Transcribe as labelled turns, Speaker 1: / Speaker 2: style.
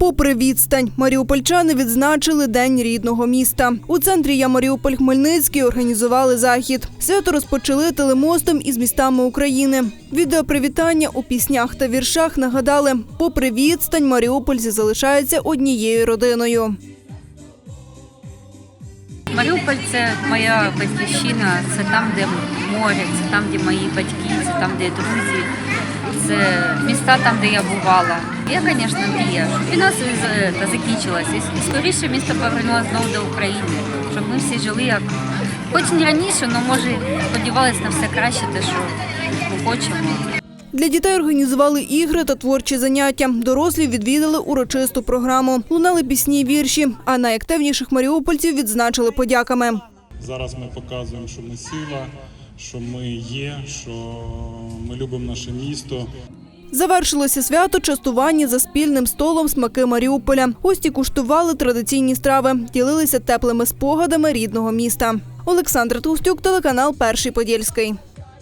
Speaker 1: Попри відстань, маріупольчани відзначили День рідного міста. У центрі Я Маріуполь Хмельницький організували захід. Свято розпочали телемостом із містами України. Відеопривітання у піснях та віршах нагадали, попри відстань, маріупольці залишаються однією родиною.
Speaker 2: Маріуполь це моя батьківщина, це там, де море, це там, де мої батьки, це там, де друзі, це міста там, де я бувала. Я, звісно, мрія, щоб війна та закінчилась. І скоріше місто повернулося знову до України, щоб ми всі жили як хоч не раніше, але може сподівалися на все краще, те, що ми хочемо.
Speaker 1: Для дітей організували ігри та творчі заняття. Дорослі відвідали урочисту програму. Лунали пісні й вірші, а найактивніших маріупольців відзначили подяками.
Speaker 3: Зараз ми показуємо, що ми сила, що ми є, що ми любимо наше місто.
Speaker 1: Завершилося свято частування за спільним столом смаки Маріуполя. Гості куштували традиційні страви, ділилися теплими спогадами рідного міста. Олександр Тустюк, телеканал Перший Подільський.